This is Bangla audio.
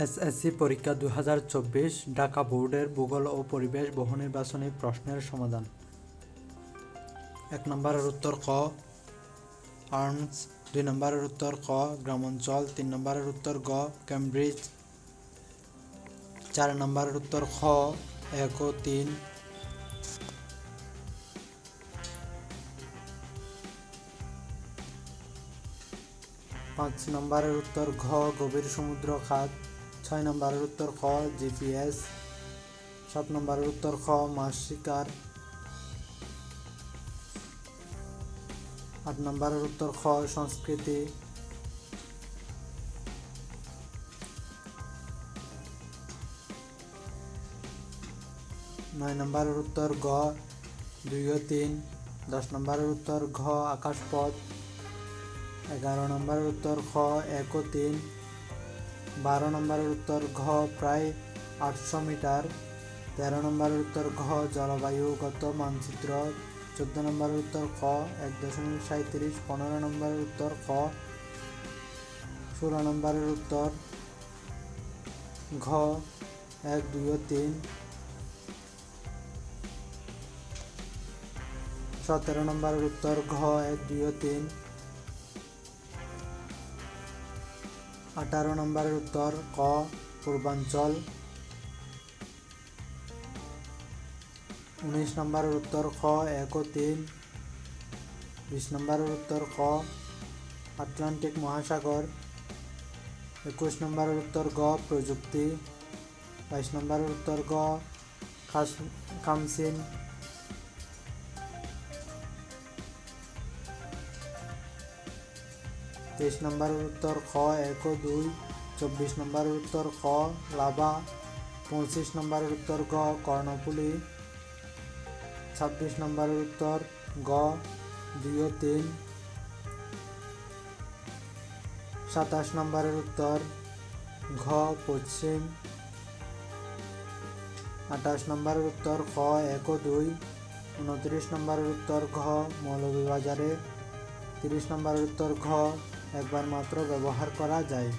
এসএসসি পরীক্ষা দু হাজার চব্বিশ ঢাকা বোর্ডের ভূগোল ও পরিবেশ বহু নির্বাচনী প্রশ্নের সমাধান। এক নম্বরের উত্তর ক আর্মস দুই নম্বরের উত্তর ক, গ্রামাঞ্চল। তিন নম্বরের উত্তর গ ক্যামব্রিজ চার নম্বরের উত্তর খ, এক ও তিন। পাঁচ নম্বরের উত্তর ঘ, গভীর সমুদ্র খাত। ছয় নম্বরের উত্তর খ জিপিএস সাত নম্বরের উত্তর খ, মাছ শিকার। আট নম্বরের উত্তর খ, সংস্কৃতি। নয় নম্বরের উত্তর গ, দুই ও তিন। দশ নম্বরের উত্তর ঘ, আকাশপথ। এগারো নম্বরের উত্তর খ, এক ও তিন। বারো নম্বরের উত্তর ঘ, প্রায় আটশো মিটার। তেরো নম্বরের উত্তর ঘ, জলবায়ুগত মানচিত্র। চোদ্দ নম্বরের উত্তর খ এক দশমিক সাঁত্রিশ পনেরো নম্বরের উত্তর খ ষোলো নম্বরের উত্তর ঘ, এক, দুই ও তিন। সতেরো নম্বরের উত্তর ঘ, এক, দুই ও তিন। আঠারো নম্বরের উত্তর ক, পূর্বাঞ্চল। উনিশ নম্বরের উত্তর খ, এক তিন। বিশ নম্বরের উত্তর খ, আটলান্টিক মহাসাগর। একুশ নম্বরের উত্তর গ, প্রযুক্তি। বাইশ নম্বরের উত্তর গ খামসিন তেইশ নম্বরের উত্তর খ, এক দুই, চব্বিশ নম্বরের উত্তর খ, লাভা, পঁচিশ নম্বরের উত্তর গ, কর্ণফুলি, ছাব্বিশ নম্বরের উত্তর গ, দুই তিন, সাতাশ নম্বরের উত্তর ঘ, পশ্চিম, আঠাশ নম্বরের উত্তর খ, এক দুই, উনত্রিশ নম্বরের উত্তর ঘ, মৌলভীবাজারে, তিরিশ নম্বরের উত্তর ঘ একবার মাত্র ব্যবহার করা যায়।